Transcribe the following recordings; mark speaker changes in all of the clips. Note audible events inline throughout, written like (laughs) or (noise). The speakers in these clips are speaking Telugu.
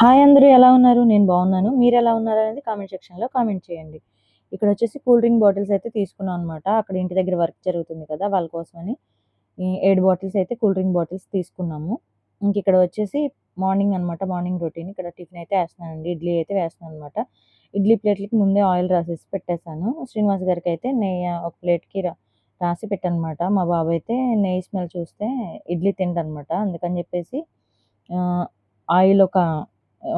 Speaker 1: హాయ్ అందరూ ఎలా ఉన్నారు? నేను బాగున్నాను. మీరు ఎలా ఉన్నారు అనేది కామెంట్ సెక్షన్లో కామెంట్ చేయండి. ఇక్కడ వచ్చేసి కూల్ డ్రింక్ బాటిల్స్ అయితే తీసుకున్నాం అనమాట అక్కడ ఇంటి దగ్గర వర్క్ జరుగుతుంది కదా వాళ్ళ కోసమని. ఏడు బాటిల్స్ అయితే కూల్ డ్రింక్ బాటిల్స్ తీసుకున్నాము. ఇంక ఇక్కడ వచ్చేసి మార్నింగ్ అనమాట మార్నింగ్ రొటీన్. ఇక్కడ టిఫిన్ అయితే వేస్తున్నానండి. ఇడ్లీ అయితే వేస్తున్నాను అనమాట ఇడ్లీ ప్లేట్లకి ముందే ఆయిల్ రాసేసి పెట్టేశాను. శ్రీనివాస్ గారికి అయితే నెయ్యి ఒక ప్లేట్కి రా రాసి పెట్టనమాట మా బాబు అయితే నెయ్యి స్మెల్ చూస్తే ఇడ్లీ తింటనమాట అందుకని చెప్పేసి ఆయిల్ ఒక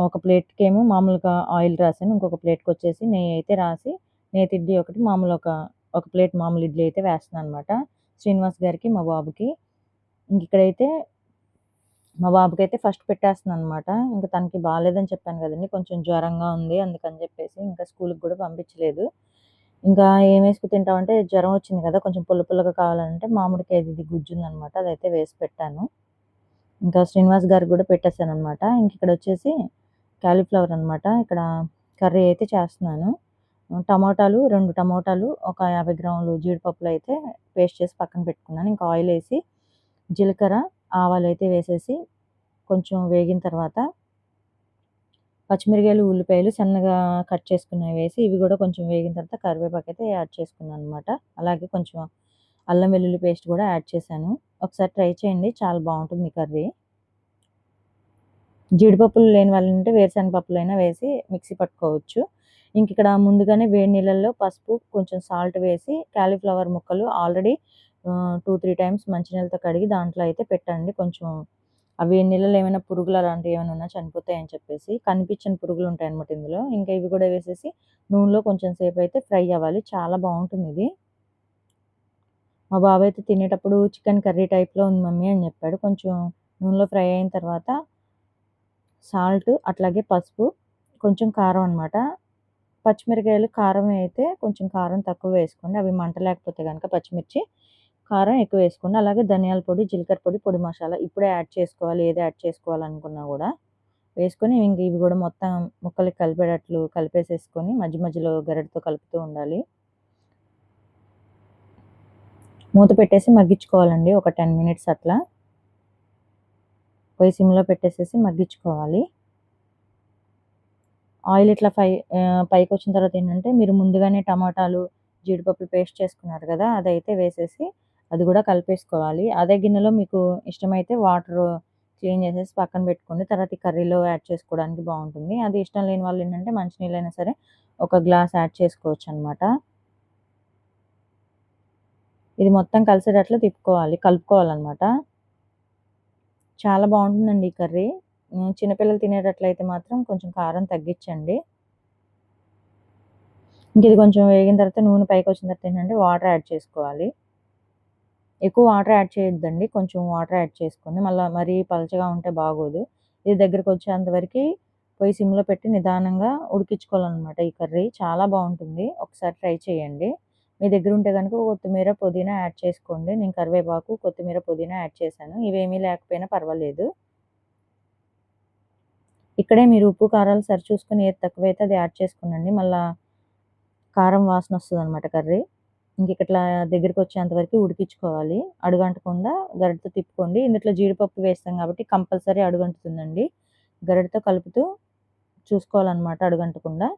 Speaker 1: ఒక ప్లేట్కి ఏమో మామూలుగా ఆయిల్ రాసాను ఇంకొక ప్లేట్కి వచ్చేసి నెయ్యి అయితే రాసి నేతి ఇడ్లీ ఒకటి మామూలు ఒక ఒక ప్లేట్ మామూలు ఇడ్లీ అయితే వేస్తున్నాను అనమాట శ్రీనివాస్ గారికి మా బాబుకి. ఇంక ఇక్కడైతే మా బాబుకి అయితే ఫస్ట్ పెట్టేస్తున్నాను అనమాట ఇంకా తనకి బాగాలేదని చెప్పాను కదండి కొంచెం జ్వరంగా ఉంది అందుకని చెప్పేసి ఇంకా స్కూల్కి కూడా పంపించలేదు. ఇంకా ఏం వేసుకు తింటామంటే జ్వరం వచ్చింది కదా కొంచెం పుల్ల పుల్లగా కావాలంటే మామిడికాయ ఇది గుజ్జు ఉందనమాట అదైతే వేసి పెట్టాను. ఇంకా శ్రీనివాస్ గారికి కూడా పెట్టేశాను అనమాట ఇంక ఇక్కడ వచ్చేసి క్యాలీఫ్లవర్ అనమాట ఇక్కడ కర్రీ అయితే చేస్తున్నాను. టమోటాలు రెండు టమోటాలు ఒక యాభై గ్రాములు జీడిపప్పులు అయితే పేస్ట్ చేసి పక్కన పెట్టుకున్నాను. ఇంకా ఆయిల్ వేసి జీలకర్ర ఆవాలు అయితే వేసేసి కొంచెం వేగిన తర్వాత పచ్చిమిరకాయలు ఉల్లిపాయలు సన్నగా కట్ చేసుకున్నవి వేసి ఇవి కూడా కొంచెం వేగిన తర్వాత కరివేపాకు అయితే యాడ్ చేసుకున్నాను అనమాట అలాగే కొంచెం అల్లం వెల్లుల్లి పేస్ట్ కూడా యాడ్ చేశాను. ఒకసారి ట్రై చేయండి చాలా బాగుంటుంది కర్రీ. జీడిపప్పులు లేని వాళ్ళంటే వేరుశనగ పప్పులు అయినా వేసి మిక్సీ పట్టుకోవచ్చు. ఇంక ఇక్కడ ముందుగానే వేడి నీళ్ళల్లో పసుపు కొంచెం సాల్ట్ వేసి క్యాలీఫ్లవర్ ముక్కలు ఆల్రెడీ టూ త్రీ టైమ్స్ మంచినీళ్ళతో కడిగి దాంట్లో అయితే పెట్టండి. కొంచెం ఆ వేడి నీళ్ళలో ఏమైనా పురుగులు అలాంటివి ఏమైనా ఉన్నా చనిపోతాయని చెప్పేసి కనిపించని పురుగులు ఉంటాయి అనమాట ఇందులో. ఇంకా ఇవి కూడా వేసేసి నూనెలో కొంచెం సేపు అయితే ఫ్రై అవ్వాలి. చాలా బాగుంటుంది ఇది. మా బాబాయ్ అయితే తినేటప్పుడు చికెన్ కర్రీ టైప్లో ఉంది మమ్మీ అని చెప్పాడు. కొంచెం నూనెలో ఫ్రై అయిన తర్వాత సాల్ట్ అట్లాగే పసుపు కొంచెం కారం అనమాట పచ్చిమిరకాయలు కారం అయితే కొంచెం కారం తక్కువ వేసుకోండి. అవి మంట లేకపోతే కనుక పచ్చిమిర్చి కారం ఎక్కువ వేసుకోండి. అలాగే ధనియాల పొడి జీలకర్ర పొడి పొడి మసాలా ఇప్పుడే యాడ్ చేసుకోవాలి. ఏది యాడ్ చేసుకోవాలనుకున్నా కూడా వేసుకొని ఇంక ఇవి కూడా మొత్తం ముక్కలకి కలిపేటట్లు కలిపేసేసుకొని మధ్య మధ్యలో గరిటతో కలుపుతూ ఉండాలి. మూత పెట్టేసి మగ్గించుకోవాలండి. ఒక టెన్ మినిట్స్ అట్లా. పొయ్యి సిమ్లో పెట్టేసేసి మగ్గించుకోవాలి. ఆయిల్ ఇట్లా పై పైకి వచ్చిన తర్వాత ఏంటంటే మీరు ముందుగానే టమాటాలు జీడిపప్పులు పేస్ట్ చేసుకున్నారు కదా అదైతే వేసేసి అది కూడా కలిపేసుకోవాలి. అదే గిన్నెలో మీకు ఇష్టమైతే వాటర్ క్లీన్ చేసేసి పక్కన పెట్టుకోండి. తర్వాత ఈ కర్రీలో యాడ్ చేసుకోవడానికి బాగుంటుంది. అది ఇష్టం లేని వాళ్ళు ఏంటంటే మంచినీళ్ళైనా సరే ఒక గ్లాస్ యాడ్ చేసుకోవచ్చు అనమాట ఇది మొత్తం కలిసేటట్లు తిప్పుకోవాలి కలుపుకోవాలన్నమాట. చాలా బాగుంటుందండి ఈ కర్రీ. చిన్నపిల్లలు తినేటట్లయితే మాత్రం కొంచెం కారం తగ్గించండి. ఇంక ఇది కొంచెం వేగిన తర్వాత నూనె పైకి వచ్చిన తర్వాత ఏంటంటే వాటర్ యాడ్ చేసుకోవాలి. ఎక్కువ వాటర్ యాడ్ చేయొద్దండి. కొంచెం వాటర్ యాడ్ చేసుకోండి. మళ్ళీ మరీ పలచగా ఉంటే బాగోదు. ఇది దగ్గరకు వచ్చేంతవరకు పోయి పొయ్యి సిమ్లో పెట్టి నిదానంగా ఉడికించుకోవాలన్నమాట ఈ కర్రీ. చాలా బాగుంటుంది. ఒకసారి ట్రై చేయండి. మీ దగ్గర ఉంటే కనుక కొత్తిమీర పుదీనా యాడ్ చేసుకోండి. నేను కరివేపాకు కొత్తిమీర పుదీనా యాడ్ చేశాను. ఇవేమీ లేకపోయినా పర్వాలేదు. ఇక్కడే మీరు ఉప్పు కారాలు సరి చూసుకుని ఏది తక్కువైతే అది యాడ్ చేసుకునండి. మళ్ళీ కారం వాసన వస్తుంది అనమాట కర్రీ. ఇంక ఇట్లా దగ్గరికి వచ్చేంత వరకు ఉడికించుకోవాలి. అడుగంటకుండా గరిటతో తిప్పుకోండి. ఇందులో జీడిపప్పు వేస్తాం కాబట్టి కంపల్సరీ అడుగంటుతుందండి. గరిటతో కలుపుతూ చూసుకోవాలన్నమాట అడుగంటకుండా.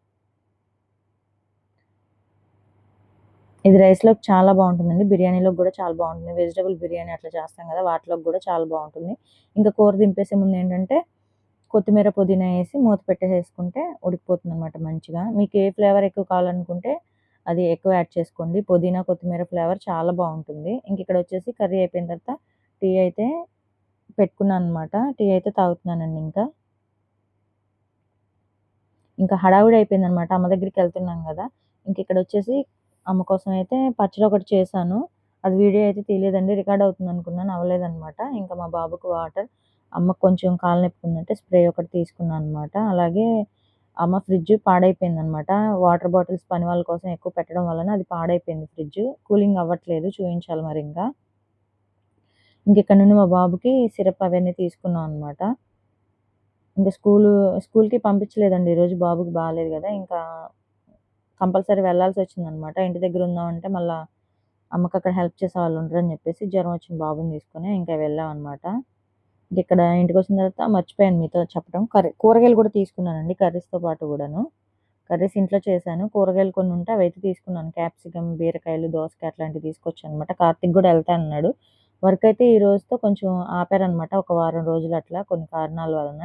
Speaker 1: ఇది రైస్లోకి చాలా బాగుంటుందండి. బిర్యానీలోకి కూడా చాలా బాగుంటుంది. వెజిటబుల్ బిర్యానీ అట్లా చేస్తాం కదా వాటిలోకి కూడా చాలా బాగుంటుంది. ఇంకా కూర దింపేసే ముందు ఏంటంటే కొత్తిమీర పుదీనా వేసి మూత పెట్టేసేసుకుంటే ఉడికిపోతుంది అనమాట మంచిగా. మీకు ఏ ఫ్లేవర్ ఎక్కువ కావాలనుకుంటే అది ఎక్కువ యాడ్ చేసుకోండి. పుదీనా కొత్తిమీర ఫ్లేవర్ చాలా బాగుంటుంది. ఇంక ఇక్కడ వచ్చేసి కర్రీ అయిపోయిన తర్వాత టీ అయితే పెట్టుకున్నాను అనమాట టీ అయితే తాగుతున్నానండి ఇంకా. ఇంకా హడావుడి అయిపోయింది అనమాట అమ్మ దగ్గరికి వెళ్తున్నాం కదా. ఇంక ఇక్కడ వచ్చేసి అమ్మ కోసం అయితే పచ్చడి ఒకటి చేశాను. అది వీడియో అయితే తీయలేదండి రికార్డ్ అవుతుంది అనుకున్నాను అవ్వలేదన్నమాట. ఇంకా మా బాబుకు వాటర్ అమ్మకు కొంచెం కాలు నొప్పి ఉందంటే స్ప్రే ఒకటి తీసుకున్నాను అనమాట అలాగే అమ్మ ఫ్రిడ్జ్ పాడైపోయింది అనమాట వాటర్ బాటిల్స్ పని వాళ్ళ కోసం ఎక్కువ పెట్టడం వలన అది పాడైపోయింది ఫ్రిడ్జ్. కూలింగ్ అవ్వట్లేదు చూపించాలి మరి ఇంకా. ఇంకెక్కడి ఇక్కడ నుండి మా బాబుకి సిరప్ అవన్నీ తీసుకున్నాం అనమాట ఇంకా స్కూలు స్కూల్కి పంపించలేదండి ఈరోజు బాబుకి బాగాలేదు కదా. ఇంకా కంపల్సరీ వెళ్ళాల్సి వచ్చిందనమాట. ఇంటి దగ్గర ఉందామంటే మళ్ళీ అమ్మకి అక్కడ హెల్ప్ చేసే వాళ్ళు ఉండరని చెప్పేసి జ్వరం వచ్చిన బాబుని తీసుకొని ఇంకా వెళ్ళాం అనమాట ఇక్కడ ఇంటికి వచ్చిన తర్వాత మర్చిపోయాను మీతో చెప్పడం. కర్రీ కూరగాయలు కూడా తీసుకున్నానండి కర్రీస్తో పాటు కూడాను. కర్రీస్ ఇంట్లో చేశాను. కూరగాయలు కొన్ని ఉంటే అవి అయితే తీసుకున్నాను. క్యాప్సికమ్ బీరకాయలు దోసకాయ అట్లాంటివి తీసుకొచ్చాను అనమాట కార్తిక్ కూడా వెళ్తా అన్నాడు. వర్క్ అయితే ఈ రోజుతో కొంచెం ఆపారనమాట. ఒక వారం రోజులు అట్లా కొన్ని కారణాల వలన.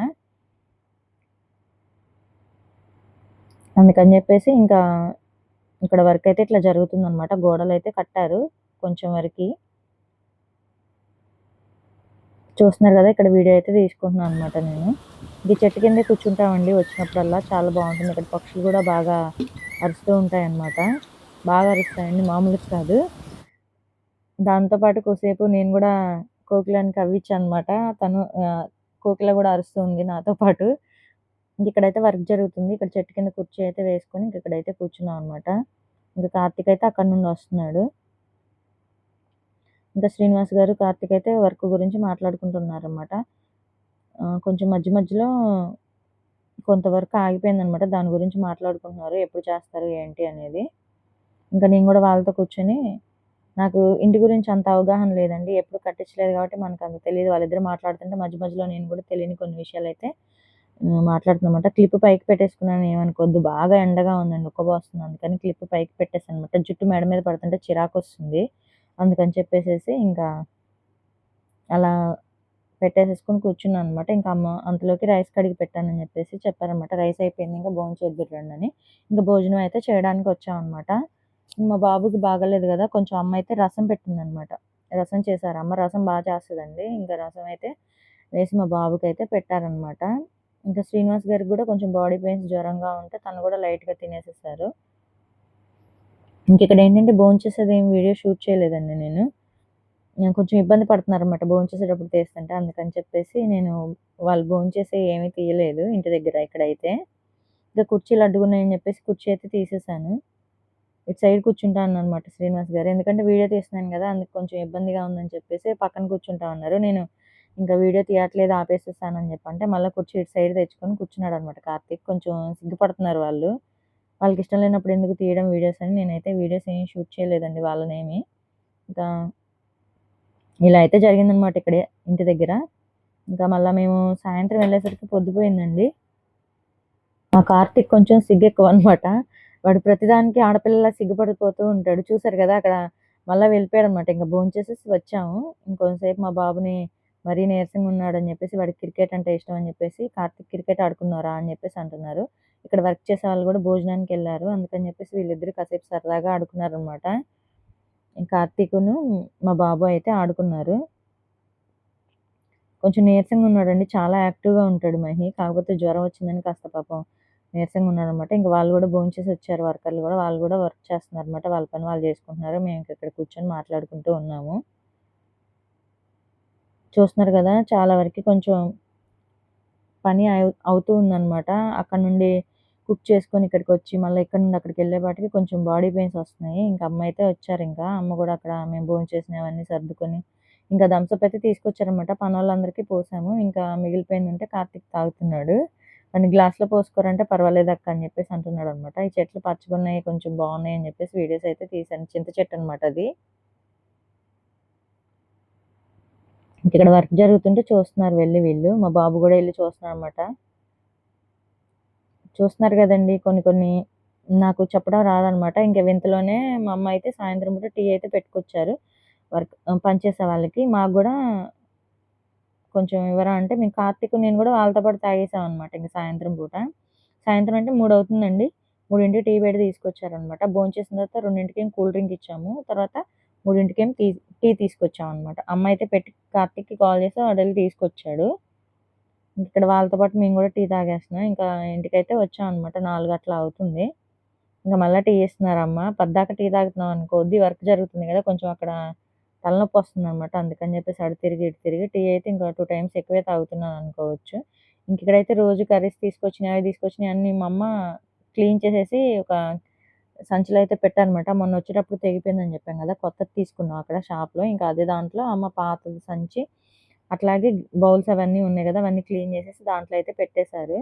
Speaker 1: అందుకని చెప్పేసి ఇంకా ఇక్కడ వర్క్ అయితే ఇట్లా జరుగుతుంది అనమాట గోడలు అయితే కట్టారు కొంచెం వరకు. చూస్తున్నారు కదా ఇక్కడ వీడియో అయితే తీసుకుంటున్నాను అనమాట నేను. ఇది చెట్టు కింద కూర్చుంటామండి వచ్చినప్పుడల్లా. చాలా బాగుంటుంది. ఇక్కడ పక్షులు కూడా బాగా అరుస్తూ ఉంటాయి అన్నమాట బాగా అరుస్తాయండి మామూలుగా కాదు. దాంతోపాటు కొద్దిసేపు నేను కూడా కోకిలానికి అవ్విచ్చాను అనమాట తను కోకిల కూడా అరుస్తుంది నాతో పాటు. ఇక్కడైతే వర్క్ జరుగుతుంది. ఇక్కడ చెట్టు కింద కుర్చీ అయితే వేసుకొని ఇంక ఇక్కడైతే కూర్చున్నాం అనమాట ఇంకా కార్తీక్ అయితే అక్కడ నుండి వస్తున్నాడు. ఇంకా శ్రీనివాస్ గారు కార్తీక్ అయితే వర్క్ గురించి మాట్లాడుకుంటున్నారు అనమాట కొంచెం మధ్య మధ్యలో కొంతవరకు ఆగిపోయిందనమాట దాని గురించి మాట్లాడుకుంటున్నారు. ఎప్పుడు చేస్తారు ఏంటి అనేది. ఇంకా నేను కూడా వాళ్ళతో కూర్చొని నాకు ఇంటి గురించి అంత అవగాహన లేదండి. ఎప్పుడు కట్టించలేదు కాబట్టి మనకు అంత తెలియదు వాళ్ళిద్దరు మాట్లాడుతుంటే మధ్య మధ్యలో నేను కూడా తెలియని కొన్ని విషయాలు అయితే మాట్లాడుతున్నమాట. క్లిప్ పైకి పెట్టేసుకున్నాను ఏమనుకోద్దు బాగా ఎండగా ఉందండి ఉక్కబోస్తుంది అందుకని క్లిప్ పైకి పెట్టేసాను అనమాట జుట్టు మెడ మీద పడుతుంటే చిరాకు వస్తుంది. అందుకని చెప్పేసేసి ఇంకా అలా పెట్టేసేసుకొని కూర్చున్నాను అనమాట ఇంకా అమ్మ అంతలోకి రైస్ కడిగి పెట్టానని చెప్పేసి చెప్పారనమాట రైస్ అయిపోయింది ఇంకా భోజనం చేద్దురండి అని. ఇంకా భోజనం అయితే చేయడానికి వచ్చామన్నమాట. మా బాబుకి బాగలేదు కదా కొంచెం అమ్మ అయితే రసం పెట్టిందనమాట రసం చేశారు. అమ్మ రసం బాగా చేస్తుందండి. ఇంకా రసం అయితే వేసి మా బాబుకి అయితే పెట్టారనమాట ఇంకా శ్రీనివాస్ గారికి కూడా కొంచెం బాడీ పెయిన్స్ జ్వరంగా ఉంటే తను కూడా లైట్గా తినేసేసారు. ఇంక ఇక్కడ ఏంటంటే భోజనం చేసేది ఏం వీడియో షూట్ చేయలేదండి నేను. నేను కొంచెం ఇబ్బంది పడుతున్నారు అనమాట భోజనం చేసేటప్పుడు తీస్తుంటే అందుకని చెప్పేసి నేను వాళ్ళు భోజనం చేసే ఏమీ తీయలేదు ఇంటి దగ్గర ఇక్కడైతే. ఇంకా కుర్చీలు అడ్డుకున్నాయని చెప్పేసి కుర్చీ అయితే తీసేసాను. ఇటు సైడ్ కూర్చుంటాను అనమాట శ్రీనివాస్ గారు. ఎందుకంటే వీడియో తీస్తున్నాను కదా అందుకు కొంచెం ఇబ్బందిగా ఉందని చెప్పేసి పక్కన కూర్చుంటా ఉన్నారు. నేను ఇంకా వీడియో తీయట్లేదు ఆపేసేసానని చెప్పి. అంటే మళ్ళీ కుర్చీ ఇటు సైడ్ తెచ్చుకొని కూర్చున్నాడు అనమాట కార్తీక్. కొంచెం సిగ్గుపడుతున్నారు వాళ్ళు. వాళ్ళకి ఇష్టం లేనప్పుడు ఎందుకు తీయడం వీడియోస్ అని నేనైతే వీడియోస్ ఏమి షూట్ చేయలేదండి వాళ్ళనేమి. ఇంకా ఇలా అయితే జరిగిందనమాట ఇక్కడే ఇంటి దగ్గర. ఇంకా మళ్ళీ మేము సాయంత్రం వెళ్ళేసరికి పొద్దుపోయిందండి. మా కార్తీక్ కొంచెం సిగ్గు ఎక్కువ అనమాట వాడు ప్రతిదానికి ఆడపిల్లలా సిగ్గుపడిపోతూ ఉంటాడు. చూసారు కదా అక్కడ మళ్ళీ వెళ్ళిపోయాడు అనమాట ఇంకా భోంచేసేసి వచ్చాము. ఇంకొంతసేపు మా బాబుని మరీ నీరసంగా ఉన్నాడు అని చెప్పేసి వాడికి క్రికెట్ అంటే ఇష్టం అని చెప్పేసి కార్తీక్ క్రికెట్ ఆడుకున్నారా అని చెప్పేసి అంటున్నారు. ఇక్కడ వర్క్ చేసే వాళ్ళు కూడా భోజనానికి వెళ్ళారు. అందుకని చెప్పేసి వీళ్ళిద్దరు కాసేపు సరదాగా ఆడుకున్నారు అనమాట కార్తీకును మా బాబు అయితే ఆడుకున్నారు. కొంచెం నీరసంగా ఉన్నాడండి. చాలా యాక్టివ్గా ఉంటాడు మహి. కాకపోతే జ్వరం వచ్చిందని కాస్త పాపం నీరసంగా ఉన్నాడు అనమాట ఇంకా వాళ్ళు కూడా భోంచేసి వచ్చారు వర్కర్లు కూడా. వాళ్ళు కూడా వర్క్ చేస్తున్నారు అనమాట వాళ్ళ పని వాళ్ళు చేసుకుంటున్నారు. మేము ఇక్కడ కూర్చొని మాట్లాడుకుంటూ ఉన్నాము. చూస్తున్నారు కదా చాలా వరకు కొంచెం పని అవు- అవుతూ ఉందన్నమాట. అక్కడ నుండి కుక్ చేసుకొని ఇక్కడికి వచ్చి మళ్ళీ ఇక్కడ నుండి అక్కడికి వెళ్ళేపాటికి కొంచెం బాడీ పెయిన్స్ వస్తున్నాయి. ఇంకా అమ్మ అయితే వచ్చారు ఇంకా. అమ్మ కూడా అక్కడ మేము భోజనం చేసినవన్నీ సర్దుకొని ఇంకా థమ్స్అప్ అయితే తీసుకొచ్చారనమాట పని వాళ్ళందరికీ పోసాము. ఇంకా మిగిలిపోయింది ఉంటే కార్తీక్ తాగుతున్నాడు. అని గ్లాస్లో పోసుకోరంటే పర్వాలేదు అక్క అని చెప్పేసి అంటున్నాడు అనమాట ఈ చెట్లు పచ్చగున్నాయి కొంచెం బాగున్నాయి అని చెప్పేసి వీడియోస్ అయితే తీసాను చింత చెట్టు అనమాట అది. ఇక్కడ వర్క్ జరుగుతుంటే చూస్తున్నారు వెళ్ళి వీళ్ళు. మా బాబు కూడా వెళ్ళి చూస్తున్నారు అనమాట చూస్తున్నారు కదండి కొన్ని కొన్ని. నాకు చెప్పడం రాదనమాట ఇంకా వింతలోనే మా అమ్మ అయితే సాయంత్రం పూట టీ అయితే పెట్టుకొచ్చారు. వర్క్ పనిచేసే వాళ్ళకి. మాకు కూడా కొంచెం ఇవ్వరా అంటే మేము కార్తీక్ నేను కూడా వాళ్ళతో పాటు తాగేసాం అనమాట ఇంకా సాయంత్రం పూట. సాయంత్రం అంటే మూడు అవుతుందండి. మూడింటికి టీ పెట్టి తీసుకొచ్చారనమాట భోంచేసిన తర్వాత రెండింటికి కూల్ డ్రింక్ ఇచ్చాము. తర్వాత మూడింటికేం తీ టీ టీ తీసుకొచ్చాం అనమాట అమ్మ అయితే పెట్టి కార్తీక్కి కాల్ చేస్తే వాడు తీసుకొచ్చాడు. ఇక్కడ వాళ్ళతో పాటు మేము కూడా టీ తాగేస్తున్నాం. ఇంకా ఇంటికైతే వచ్చాం అనమాట నాలుగు అట్లా అవుతుంది. ఇంకా మళ్ళీ టీ ఇస్తున్నారు అమ్మ పద్దాక టీ తాగుతున్నాం అనుకోద్ది వర్క్ జరుగుతుంది కదా కొంచెం అక్కడ తలనొప్పి వస్తుంది అనమాట అందుకని చెప్పేసి అడు తిరిగి ఇటు తిరిగి టీ అయితే ఇంకా టూ టైమ్స్ ఎక్కువే తాగుతున్నాను అనుకోవచ్చు. ఇంక ఇక్కడైతే రోజు కర్రీస్ తీసుకొచ్చినాయి అవి తీసుకొచ్చినాయి అన్ని మా అమ్మ క్లీన్ చేసేసి ఒక సంచిలో అయితే పెట్టానమాట. మొన్న వచ్చేటప్పుడు తెగిపోయిందని చెప్పాం కదా! కొత్తది తీసుకున్నాం అక్కడ షాప్లో. ఇంకా అదే దాంట్లో అమ్మ పాతది సంచి అట్లాగే బౌల్స్ అవన్నీ ఉన్నాయి కదా! అవన్నీ క్లీన్ చేసేసి దాంట్లో అయితే పెట్టేశారు.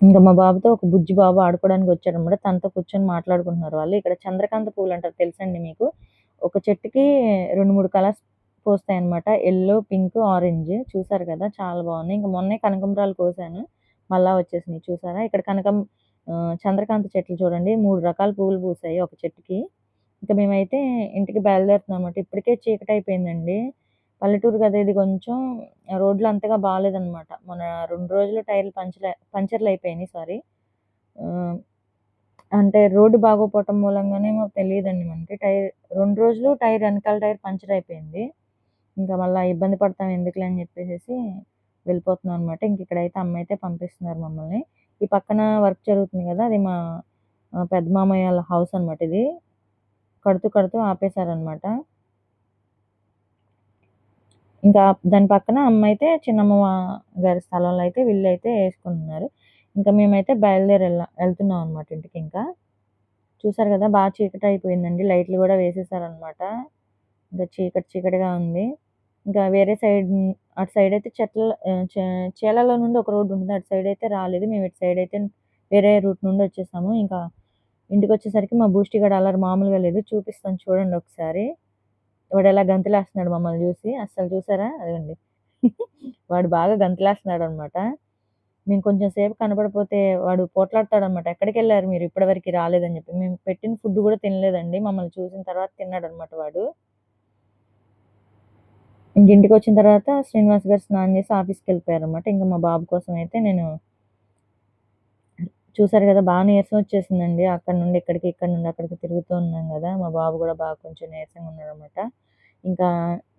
Speaker 1: ఇంకా మా బాబుతో ఒక బుజ్జి బాబు ఆడుకోవడానికి వచ్చారనమాట తనతో కూర్చొని మాట్లాడుకుంటున్నారు వాళ్ళు. ఇక్కడ చంద్రకాంత పూలు అంటారు తెలుసండి మీకు? ఒక చెట్టుకి రెండు మూడు కలర్స్ పూస్తాయన్నమాట. Yellow, pink, orange. చూసారు కదా! చాలా బాగున్నాయి. ఇంకా మొన్నే కనకంబరాలు కోసాను. మళ్ళా వచ్చేసినాయి చూసారా? ఇక్కడ కనకం చంద్రకాంత చెట్లు చూడండి మూడు రకాల పువ్వులు పూసాయి ఒక చెట్టుకి. ఇంకా మేమైతే ఇంటికి బయలుదేరుతున్నామన్నమాట. ఇప్పటికే చీకటి అయిపోయిందండి పల్లెటూరు కదా! ఇది కొంచెం రోడ్లు అంతగా బాగాలేదనమాట మన రెండు రోజులు టైర్‌లు పంచర్ అయిపోయినాయి సారీ. అంటే రోడ్డు బాగోపోవటం మూలంగానే మాకు తెలియదండి మనకి. టైర్ రెండు రోజులు టైర్ వెనకాల టైర్ పంచర్ అయిపోయింది. ఇంకా మళ్ళీ ఇబ్బంది పడతాం ఎందుకులే అని చెప్పేసి వెళ్ళిపోతున్నాం అనమాట. ఇంక ఇక్కడైతే అమ్మయితే పంపిస్తున్నారు మమ్మల్ని. ఈ పక్కన వర్క్ జరుగుతుంది కదా! అది మా పెద్ద మామయ్య వాళ్ళ హౌస్ అనమాట ఇది. కడుతూ, కడుతూ ఆపేశారనమాట. ఇంకా దాని పక్కన అమ్మయితే చిన్నమ్మ గారి స్థలంలో అయితే ఇల్లయితే యేసుకుంటున్నారు. ఇంకా మేమైతే బయలుదేరి వెళ్తున్నాం ఎళ్తున్నాం అనమాట ఇంటికింకా. చూసారు కదా! బాగా చీకటి అయిపోయిందండి లైట్లు కూడా వేసేసారనమాట. ఇంకా చీకటి చీకటిగా ఉంది. ఇంకా వేరే సైడ్ అటు సైడ్ అయితే చెట్ల చీలలో చే చేలల్లో నుండి ఒక రోడ్డు ఉంటుంది. అటు సైడ్ అయితే రాలేదు. మేము ఇటు సైడ్ అయితే వేరే రూట్ నుండి వచ్చేసాము. ఇంకా ఇంటికొచ్చేసరికి మా బూస్టి గడ అలా మామూలుగా లేదు. చూపిస్తాను చూడండి ఒకసారి. వాడెలా గంతులేస్తున్నాడు మమ్మల్ని చూసి అస్సలు చూసారా? అదండి (laughs) వాడు బాగా గంతులేస్తున్నాడు అనమాట మేము కొంచెం సేపు కనపడిపోతే వాడు పోట్లాడతాడనమాట. ఎక్కడికెళ్ళారు మీరు ఇప్పటివరకు రాలేదని చెప్పి. మేము పెట్టిన ఫుడ్ కూడా తినలేదండి. మమ్మల్ని చూసిన తర్వాత తిన్నాడు అనమాట వాడు. ఇంక ఇంటికొచ్చిన తర్వాత శ్రీనివాస్ గారు స్నానం చేసి ఆఫీస్కి వెళ్ళిపోయారు అనమాట ఇంకా మా బాబు కోసం అయితే నేను చూసారు కదా! బాగా నీరసం వచ్చేసిందండి. అక్కడి నుండి ఇక్కడికి, ఇక్కడి నుండి అక్కడికి తిరుగుతూ ఉన్నాం కదా మా బాబు కూడా బాగా కొంచెం నీరసంగా ఉన్నాడనమాట. ఇంకా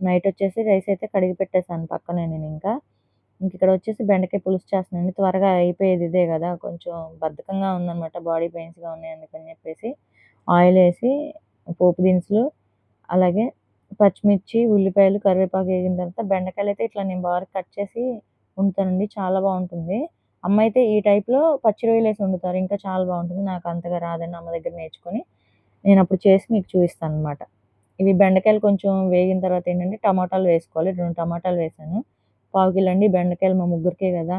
Speaker 1: నైట్ వచ్చేసి రైస్ అయితే కడిగి పెట్టేశాను పక్కనే ఇంకా ఇంక ఇక్కడ వచ్చేసి బెండకాయ పులుసు చేస్తానండి త్వరగా అయిపోయేది ఇదే కదా కొంచెం బద్ధకంగా ఉందనమాట. బాడీ పెయిన్స్‌గా ఉన్నాయి అందుకని చెప్పేసి ఆయిల్ వేసి పోపు దినుసులు, అలాగే పచ్చిమిర్చి, ఉల్లిపాయలు, కరివేపాకు వేగిన తర్వాత బెండకాయలైతే ఇట్లా నేను బాగా కట్ చేసి వండుతానండి. చాలా బాగుంటుంది అమ్మ అయితే ఈ టైప్‌లో పచ్చి రొయ్యలు వేసి వండుతారు. ఇంకా చాలా బాగుంటుంది నాకు అంతగా రాదండి అమ్మ దగ్గర నేర్చుకొని. నేను అప్పుడు చేసి మీకు చూపిస్తాననమాట. ఇవి బెండకాయలు కొంచెం వేగిన తర్వాత ఏంటంటే టమాటాలు వేసుకోవాలి. రెండు టమాటాలు వేసాను. పావు కిలో అండి బెండకాయలు మా ముగ్గురికే కదా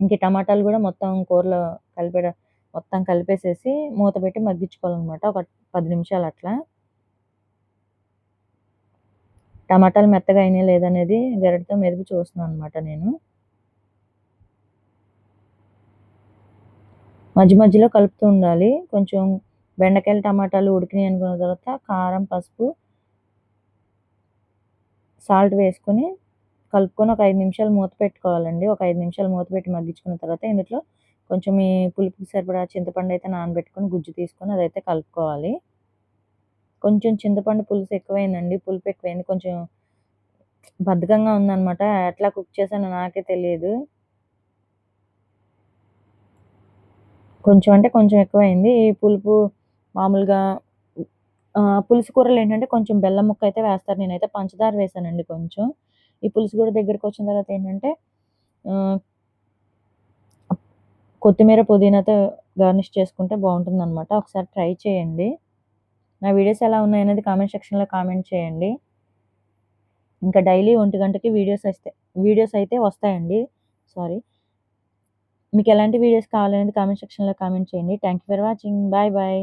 Speaker 1: ఇంక టమాటాలు కూడా మొత్తం కూరలో కలిపేట మొత్తం కలిపేసేసి మూత పెట్టి మగ్గించుకోవాలన్నమాట ఒక పది నిమిషాలు అట్లా. టమాటాలు మెత్తగా అయినాయా లేదనేది అనేది మెరుగు చూస్తున్నాను అనమాట నేను. మధ్య మధ్యలో కలుపుతూ ఉండాలి. కొంచెం బెండకాయలు, టమాటాలు ఉడికినాయి అనుకున్న తర్వాత కారం, పసుపు సాల్ట్ వేసుకొని కలుపుకొని ఒక ఐదు నిమిషాలు మూత పెట్టుకోవాలండి. ఒక ఐదు నిమిషాలు మూత పెట్టి మగ్గించుకున్న తర్వాత ఇందులో కొంచెం ఈ పులుపుకి సరిపడా చింతపండు అయితే నానబెట్టుకొని గుజ్జు తీసుకొని అదైతే కలుపుకోవాలి. కొంచెం చింతపండు పులుసు ఎక్కువైందండి. పులుపు ఎక్కువైంది. కొంచెం బద్ధకంగా ఉందనమాట. ఎట్లా కుక్ చేశానో నాకే తెలియదు. కొంచెం అంటే కొంచెం ఎక్కువైంది. ఈ పులుపు మామూలుగా పులుసు కూరలు ఏంటంటే కొంచెం బెల్లం ముక్క అయితే వేస్తారు. నేనైతే పంచదార వేసానండి కొంచెం. ఈ పులుసు కూర దగ్గరికి వచ్చిన తర్వాత ఏంటంటే కొత్తిమీర, పుదీనాతో గార్నిష్ చేసుకుంటే బావుంటుందనమాట. ఒకసారి ట్రై చేయండి. నా వీడియోస్ ఎలా ఉన్నాయనేది కామెంట్ సెక్షన్‌లో కామెంట్ చేయండి. ఇంకా డైలీ ఒంటి గంటకి వీడియోస్ వస్తే వీడియోస్ అయితే వస్తాయండి. సారీ. మీకు ఎలాంటి వీడియోస్ కావాలనేది కామెంట్ సెక్షన్‌లో కామెంట్ చేయండి. Thank you for watching. Bye bye.